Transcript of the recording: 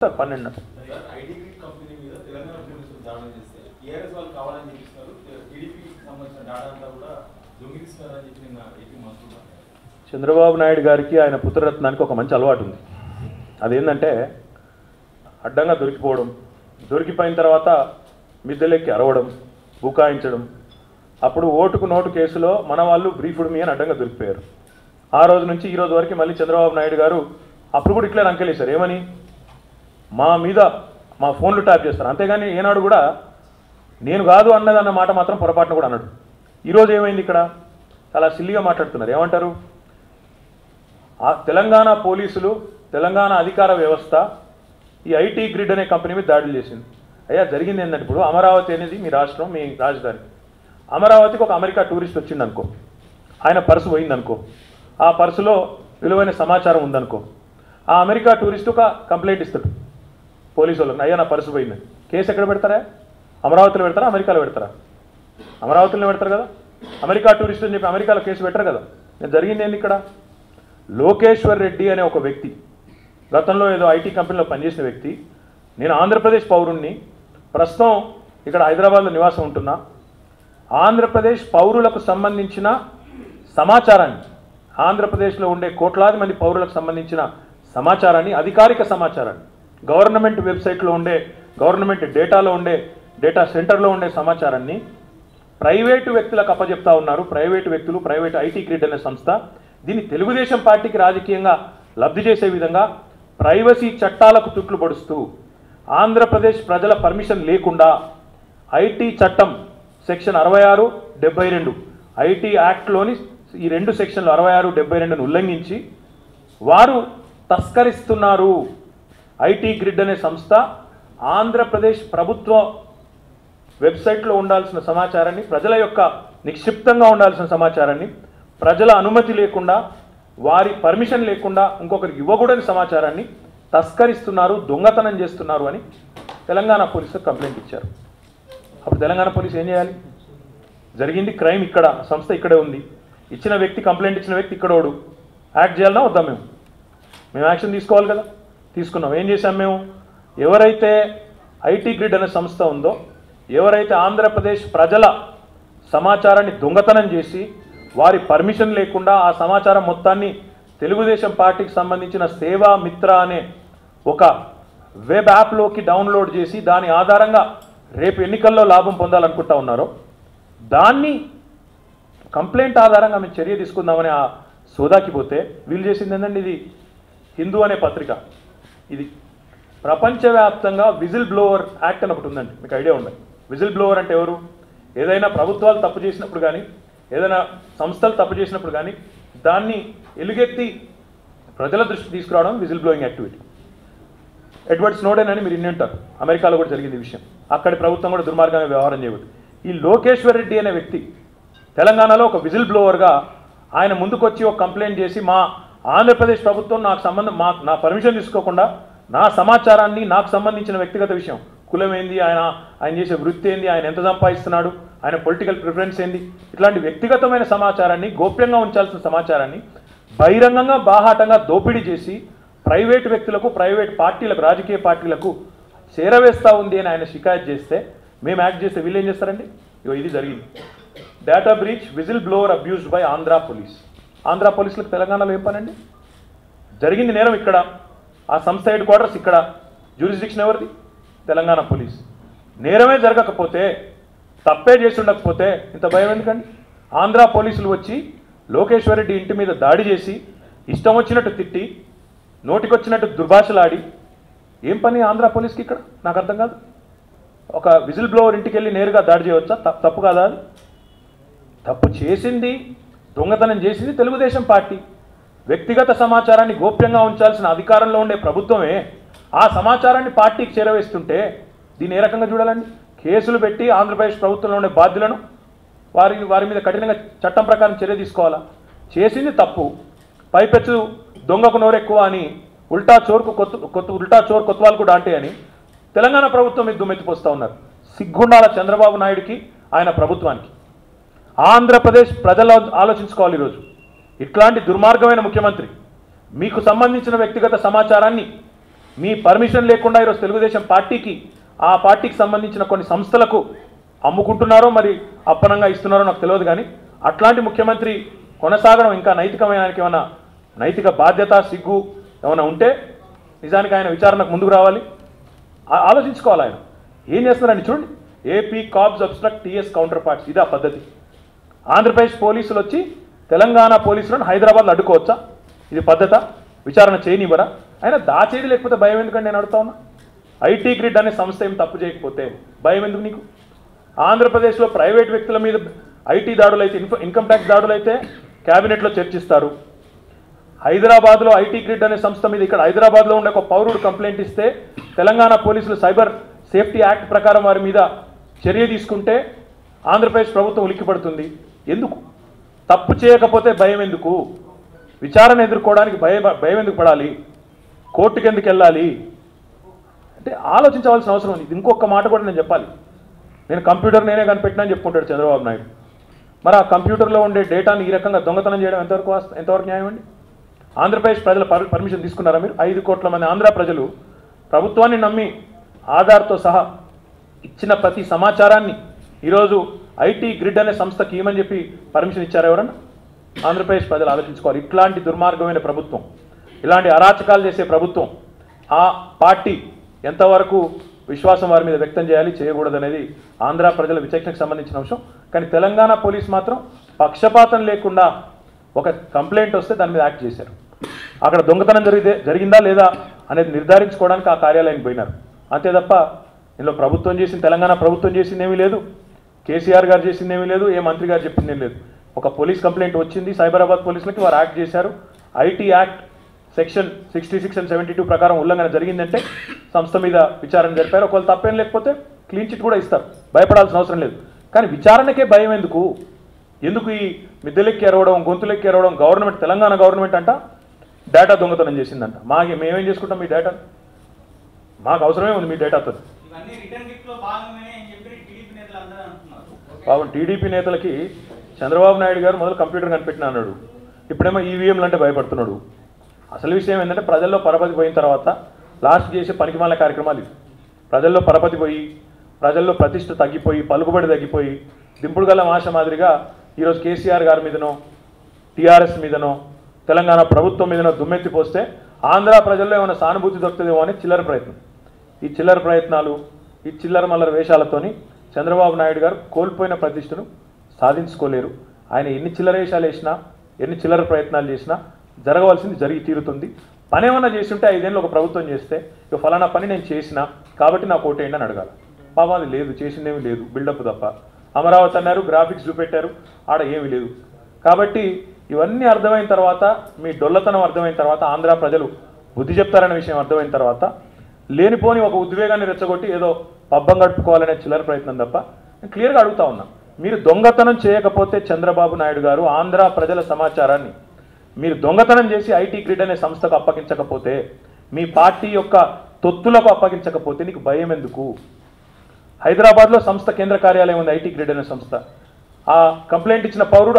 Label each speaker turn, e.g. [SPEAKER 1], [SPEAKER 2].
[SPEAKER 1] Sir పన్నెండు. చంద్రబాబు నాయుడు గారికి ఆయన పుత్రరత్నానికి ఒక మంచి అలవాటు ఉంది అదేంటంటే అడ్డంగా దొరికిపోవడం దొరికిపోయిన తర్వాత మిద్దెలెక్కి అరవడం బుకాయించడం. అప్పుడు ఓటుకు నోటు కేసులో మన వాళ్ళు బ్రీఫ్డ్ మీ అని అడ్డంగా దొరికిపోయారు. ఆ రోజు నుంచి ఈ రోజు వరకు మళ్ళీ చంద్రబాబు నాయుడు గారు అప్పుడు కూడా ఇట్లా అంకెలేశారు ఏమని? మా మీద మా ఫోన్లు ట్యాప్ చేస్తారు. అంతేగాని ఏనాడు కూడా నేను కాదు అన్నదన్న మాట మాత్రం పొరపాటున కూడా అన్నాడు. ఈరోజు ఏమైంది ఇక్కడ? చాలా సిల్లిగా మాట్లాడుతున్నారు. ఏమంటారు? ఆ తెలంగాణ పోలీసులు తెలంగాణ అధికార వ్యవస్థ ఈ ఐటీ గ్రిడ్ అనే కంపెనీ మీద దాడులు చేసింది. అయ్యా జరిగింది ఏంటంటే ఇప్పుడు అమరావతి అనేది మీ రాష్ట్రం మీ రాజధాని. అమరావతికి ఒక అమెరికా టూరిస్ట్ వచ్చింది అనుకో ఆయన పర్సు పోయిందనుకో ఆ పర్సులో విలువైన సమాచారం ఉందనుకో ఆ అమెరికా టూరిస్ట్ ఒక కంప్లైంట్ ఇస్తాడు. పోలీసు వాళ్ళు అయ్యా నా పర్సు పోయింది. కేసు ఎక్కడ పెడతారా? అమరావతిలో పెడతారా? అమెరికాలో పెడతారా? అమరావతిలో పెడతారు కదా? అమెరికా టూరిస్ట్ అని చెప్పి అమెరికాలో కేసు పెట్టరు కదా? నేను జరిగింది ఏంది ఇక్కడ? లోకేశ్వర్ రెడ్డి అనే ఒక వ్యక్తి గతంలో ఏదో ఐటీ కంపెనీలో పనిచేసిన వ్యక్తి నేను ఆంధ్రప్రదేశ్ పౌరుణ్ణి ప్రస్తుతం ఇక్కడ హైదరాబాద్లో నివాసం ఉంటున్నా ఆంధ్రప్రదేశ్ పౌరులకు సంబంధించిన సమాచారాన్ని ఆంధ్రప్రదేశ్లో ఉండే కోట్లాది మంది పౌరులకు సంబంధించిన సమాచారాన్ని అధికారిక సమాచారాన్ని గవర్నమెంట్ వెబ్సైట్లో ఉండే గవర్నమెంట్ డేటాలో ఉండే డేటా సెంటర్లో ఉండే సమాచారాన్ని ప్రైవేటు వ్యక్తులకు అప్పజెప్తా ఉన్నారు. ప్రైవేటు వ్యక్తులు ప్రైవేట్ ఐటీ గ్రిడ్ అనే సంస్థ. దీన్ని తెలుగుదేశం పార్టీకి రాజకీయంగా లబ్ధి చేసే విధంగా ప్రైవసీ చట్టాలకు తుట్లు పడుస్తూ ఆంధ్రప్రదేశ్ ప్రజల పర్మిషన్ లేకుండా ఐటీ చట్టం సెక్షన్ అరవై ఆరు డెబ్బై రెండు ఐటీ యాక్ట్లోని ఈ రెండు సెక్షన్లు అరవై ఆరు డెబ్బై రెండును ఉల్లంఘించి వారు తస్కరిస్తున్నారు. ఐటీ గ్రిడ్ అనే సంస్థ ఆంధ్రప్రదేశ్ ప్రభుత్వ వెబ్సైట్లో ఉండాల్సిన సమాచారాన్ని ప్రజల యొక్క నిక్షిప్తంగా ఉండాల్సిన సమాచారాన్ని ప్రజల అనుమతి లేకుండా వారి పర్మిషన్ లేకుండా ఇంకొకరికి ఇవ్వకూడని సమాచారాన్ని తస్కరిస్తున్నారు దొంగతనం చేస్తున్నారు అని తెలంగాణ పోలీసు కంప్లైంట్ ఇచ్చారు. అప్పుడు తెలంగాణ పోలీసు ఏం చేయాలి? జరిగింది క్రైమ్ ఇక్కడ సంస్థ ఇక్కడే ఉంది. ఇచ్చిన వ్యక్తి కంప్లైంట్ ఇచ్చిన వ్యక్తి ఇక్కడోడు. యాక్ట్ చేయాలన్నా వద్దాం మేము. మేము యాక్షన్ తీసుకోవాలి కదా. తీసుకున్నాం. ఏం చేశాం మేము? ఎవరైతే ఐటీ గ్రిడ్ అనే సంస్థ ఉందో ఎవరైతే ఆంధ్రప్రదేశ్ ప్రజల సమాచారాన్ని దొంగతనం చేసి వారి పర్మిషన్ లేకుండా ఆ సమాచారం మొత్తాన్ని తెలుగుదేశం పార్టీకి సంబంధించిన సేవా మిత్ర అనే ఒక వెబ్ యాప్లోకి డౌన్లోడ్ చేసి దాని ఆధారంగా రేపు ఎన్నికల్లో లాభం పొందాలనుకుంటా ఉన్నారో దాన్ని కంప్లైంట్ ఆధారంగా మేము చర్య తీసుకుందామని ఆ సోదాకి పోతే వీళ్ళు చేసింది ఏంటంటే ఇది? హిందూ అనే పత్రిక. ఇది ప్రపంచవ్యాప్తంగా విజిల్ బ్లోవర్ యాక్ట్ అని ఒకటి ఉందండి. మీకు ఐడియా ఉందండి విజిల్ బ్లోవర్ అంటే ఎవరు? ఏదైనా ప్రభుత్వాలు తప్పు చేసినప్పుడు కానీ ఏదైనా సంస్థలు తప్పు చేసినప్పుడు కానీ దాన్ని ఎలుగెత్తి ప్రజల దృష్టి తీసుకురావడం whistle blowing activity. Edward Snowden అని మీరు ఇన్ని ఉంటారు. అమెరికాలో కూడా జరిగింది విషయం. అక్కడి ప్రభుత్వం కూడా దుర్మార్గంగా వ్యవహారం చేయవద్దు ఈ లోకేశ్వర్ రెడ్డి అనే వ్యక్తి తెలంగాణలో ఒక విజిల్ బ్లోవర్గా ఆయన ముందుకొచ్చి ఒక కంప్లైంట్ చేసి మా ఆంధ్రప్రదేశ్ ప్రభుత్వం నాకు సంబంధం మా నా పర్మిషన్ తీసుకోకుండా నా సమాచారాన్ని నాకు సంబంధించిన వ్యక్తిగత విషయం. కులం ఏంది ఆయన ఆయన చేసే వృత్తి ఏంది ఆయన ఎంత సంపాదిస్తున్నాడు ఆయన పొలిటికల్ ప్రిఫరెన్స్ ఏంది ఇట్లాంటి వ్యక్తిగతమైన సమాచారాన్ని గోప్యంగా ఉంచాల్సిన సమాచారాన్ని బహిరంగంగా బాహాటంగా దోపిడీ చేసి ప్రైవేట్ వ్యక్తులకు ప్రైవేట్ పార్టీలకు రాజకీయ పార్టీలకు చేరవేస్తా ఉంది అని ఆయన షికాయత్ చేస్తే మేము యాక్ట్ చేస్తే వీళ్ళు ఏం చేస్తారండి? ఇది జరిగింది. Data breach whistle blower abused by Andhra police Andhra పోలీసులకు తెలంగాణలో ఏం పనండి? జరిగింది నేరం ఇక్కడ. ఆ సంస్థ హెడ్ క్వార్టర్స్ ఇక్కడ. జ్యూరిస్డిక్షన్ ఎవరిది? తెలంగాణ పోలీస్. నేరమే జరగకపోతే తప్పే చేసి ఉండకపోతే ఇంత భయం ఎందుకండి? ఆంధ్ర పోలీసులు వచ్చి లోకేశ్వర్ రెడ్డి ఇంటి మీద దాడి చేసి ఇష్టం వచ్చినట్టు తిట్టి నోటికొచ్చినట్టు దుర్భాషలాడి ఏం పని ఆంధ్ర పోలీస్కి ఇక్కడ? నాకు అర్థం కాదు. ఒక విజిల్ బ్లోవర్ ఇంటికి వెళ్ళి నేరుగా దాడి చేయవచ్చా? తప్పు కాదా తప్పు చేసింది దొంగతనం చేసింది తెలుగుదేశం పార్టీ. వ్యక్తిగత సమాచారాన్ని గోప్యంగా ఉంచాల్సిన అధికారంలో ఉండే ప్రభుత్వమే ఆ సమాచారాన్ని పార్టీకి చేరవేస్తుంటే దీన్ని ఏ రకంగా చూడాలండి? కేసులు పెట్టి ఆంధ్రప్రదేశ్ ప్రభుత్వంలో ఉండే బాధ్యులను వారి వారి మీద కఠినంగా చట్టం ప్రకారం చర్య తీసుకోవాలా? చేసింది తప్పు. పైపెచ్చు దొంగకు నోరెక్కువ అని ఉల్టా చోర్కు కొత్త కొత్త ఉల్టా చోర్ కొత్వాల్ కూడా అంటే అని తెలంగాణ ప్రభుత్వం మీద దుమ్మెత్తిపోస్తూ ఉన్నారు. సిగ్గుండాల చంద్రబాబు నాయుడికి ఆయన ప్రభుత్వానికి. ఆంధ్రప్రదేశ్ ప్రజలు ఆలోచించుకోవాలి ఈరోజు. ఇట్లాంటి దుర్మార్గమైన ముఖ్యమంత్రి మీకు సంబంధించిన వ్యక్తిగత సమాచారాన్ని మీ పర్మిషన్ లేకుండా ఈరోజు తెలుగుదేశం పార్టీకి ఆ పార్టీకి సంబంధించిన కొన్ని సంస్థలకు అమ్ముకుంటున్నారో మరి అప్పనంగా ఇస్తున్నారో నాకు తెలియదు కానీ అట్లాంటి ముఖ్యమంత్రి కొనసాగడం ఇంకా నైతికమైన ఆయనకి ఏమైనా నైతిక బాధ్యత సిగ్గు ఏమైనా ఉంటే నిజానికి ఆయన విచారణకు ముందుకు రావాలి. ఆలోచించుకోవాలి ఆయన. ఏం చేస్తున్నారని చూడండి. AP cops obstruct TS counter parts. ఇదే ఆ పద్ధతి. ఆంధ్రప్రదేశ్ పోలీసులు వచ్చి తెలంగాణ పోలీసులను హైదరాబాద్లో అడ్డుకోవచ్చా? ఇది పద్ధత? విచారణ చేయనివ్వరా? ఆయన దాచేది లేకపోతే భయం ఎందుకండి నేను అడుగుతా ఉన్నా? ఐటీ గ్రిడ్ అనే సంస్థ ఏం తప్పు చేయకపోతే భయం ఎందుకు నీకు? ఆంధ్రప్రదేశ్లో ప్రైవేట్ వ్యక్తుల మీద ఐటీ దాడులు అయితే ఇన్కమ్ ట్యాక్స్ దాడులు అయితే క్యాబినెట్లో చర్చిస్తారు. హైదరాబాద్లో ఐటీ గ్రిడ్ అనే సంస్థ మీద ఇక్కడ హైదరాబాద్లో ఉండే ఒక పౌరుడు కంప్లైంట్ ఇస్తే తెలంగాణ పోలీసులు సైబర్ సేఫ్టీ యాక్ట్ ప్రకారం వారి మీద చర్య తీసుకుంటే ఆంధ్రప్రదేశ్ ప్రభుత్వం ఉలిక్కిపడుతుంది. ఎందుకు? తప్పు చేయకపోతే భయం ఎందుకు? విచారణ ఎదుర్కోవడానికి భయ భయం ఎందుకు పడాలి? కోర్టుకి ఎందుకు వెళ్ళాలి? అంటే ఆలోచించవలసిన అవసరం ఉంది. ఇంకొక మాట కూడా నేను చెప్పాలి. నేను కంప్యూటర్ నేనే కనిపెట్టినా అని చెప్పుకుంటాడు చంద్రబాబు నాయుడు. మరి ఆ కంప్యూటర్లో ఉండే డేటాని ఈ రకంగా దొంగతనం చేయడం ఎంతవరకు ఎంతవరకు న్యాయం అండి? ఆంధ్రప్రదేశ్ ప్రజల పర్మిషన్ తీసుకున్నారా మీరు? ఐదు కోట్ల మంది ఆంధ్ర ప్రజలు ప్రభుత్వాన్ని నమ్మి ఆధార్తో సహా ఇచ్చిన ప్రతి సమాచారాన్ని ఈరోజు ఐటీ గ్రిడ్ అనే సంస్థకి ఏమని చెప్పి పర్మిషన్ ఇచ్చారు ఎవరన్నా? ఆంధ్రప్రదేశ్ ప్రజలు ఆలోచించుకోవాలి. ఇట్లాంటి దుర్మార్గమైన ప్రభుత్వం ఇలాంటి అరాచకాలు చేసే ప్రభుత్వం ఆ పార్టీ ఎంతవరకు విశ్వాసం వారి మీద వ్యక్తం చేయాలి చేయకూడదు అనేది ఆంధ్ర ప్రజల విచక్షణకు సంబంధించిన అంశం. కానీ తెలంగాణ పోలీస్ మాత్రం పక్షపాతం లేకుండా ఒక కంప్లైంట్ వస్తే దాని మీద యాక్ట్ చేశారు. అక్కడ దొంగతనం జరిగితే జరిగిందా లేదా అనేది నిర్ధారించుకోవడానికి ఆ కార్యాలయానికి పోయినారు. అంతే తప్ప ఇందులో ప్రభుత్వం చేసింది తెలంగాణ ప్రభుత్వం చేసింది ఏమీ లేదు. కేసీఆర్ గారు చేసింది ఏమీ లేదు ఏ మంత్రి గారు చెప్పింది లేదు. ఒక పోలీస్ కంప్లైంట్ వచ్చింది సైబరాబాద్ పోలీసులకి వారు యాక్ట్ చేశారు. IT act section sixty six and seventy two ప్రకారం ఉల్లంఘన జరిగిందంటే సంస్థ మీద విచారణ జరిపారు. ఒకవేళ తప్పేం లేకపోతే క్లీన్ చిట్ కూడా ఇస్తారు. భయపడాల్సిన అవసరం లేదు. కానీ విచారణకే భయం ఎందుకు? ఎందుకు ఈ మిద్దెలెక్కి ఎరవడం గొంతులెక్కి ఎరవడం గవర్నమెంట్ తెలంగాణ గవర్నమెంట్ అంట? డేటా దొంగతనం చేసిందంట. మాకి మేమేం చేసుకుంటాం మీ డేటా? మాకు అవసరమే ఉంది మీ డేటాతో పాపం టీడీపీ నేతలకి చంద్రబాబు నాయుడు గారు మొదలు కంప్యూటర్ కనిపెట్టిన అన్నాడు. ఇప్పుడేమో ఈవీఎంలు అంటే భయపడుతున్నాడు. అసలు విషయం ఏంటంటే ప్రజల్లో పరపతి పోయిన తర్వాత లాస్ట్ చేసే పనికిమాల కార్యక్రమాలు ఇవి. ప్రజల్లో పరపతి పోయి ప్రజల్లో ప్రతిష్ట తగ్గిపోయి పలుకుబడి తగ్గిపోయి దింపుడు గల మాష మాదిరిగా ఈరోజు కేసీఆర్ గారి మీదనో టీఆర్ఎస్ మీదనో తెలంగాణ ప్రభుత్వం మీదనో దుమ్మెత్తి పోస్తే ఆంధ్ర ప్రజల్లో ఏమైనా సానుభూతి దొరుకుతుందేమో అని చిల్లర ప్రయత్నం. ఈ చిల్లర ప్రయత్నాలు ఈ చిల్లర మల్లర వేషాలతోని చంద్రబాబు నాయుడు గారు కోల్పోయిన ప్రతిష్టను సాధించుకోలేరు. ఆయన ఎన్ని చిల్లర వేషాలు వేసినా ఎన్ని చిల్లర ప్రయత్నాలు చేసినా జరగవలసింది జరిగి తీరుతుంది. పని ఏమన్నా చేస్తుంటే ఐదేళ్ళు ఒక ప్రభుత్వం చేస్తే ఇక ఫలానా పని నేను చేసిన కాబట్టి నాకు ఓటేయండి అని అడగాలి. పాపం అది లేదు చేసిందేమీ లేదు బిల్డప్ తప్ప. అమరావతి అన్నారు గ్రాఫిక్స్ చూపెట్టారు ఆడ ఏమీ లేదు. కాబట్టి ఇవన్నీ అర్థమైన తర్వాత మీ డొల్లతనం అర్థమైన తర్వాత ఆంధ్ర ప్రజలు బుద్ధి చెప్తారనే విషయం అర్థమైన తర్వాత లేనిపోని ఒక ఉద్వేగాన్ని రెచ్చగొట్టి ఏదో పబ్బం గడుపుకోవాలనే చిల్లర ప్రయత్నం తప్ప నేను క్లియర్గా అడుగుతా ఉన్నా. మీరు దొంగతనం చేయకపోతే చంద్రబాబు నాయుడు గారు ఆంధ్ర ప్రజల సమాచారాన్ని మీరు దొంగతనం చేసి ఐటీ గ్రిడ్ అనే సంస్థకు అప్పగించకపోతే మీ పార్టీ యొక్క తొత్తులకు అప్పగించకపోతే నీకు భయం ఎందుకు? హైదరాబాద్లో సంస్థ కేంద్ర కార్యాలయం ఉంది ఐటీ గ్రిడ్ అనే సంస్థ. ఆ కంప్లైంట్ ఇచ్చిన పౌరుడు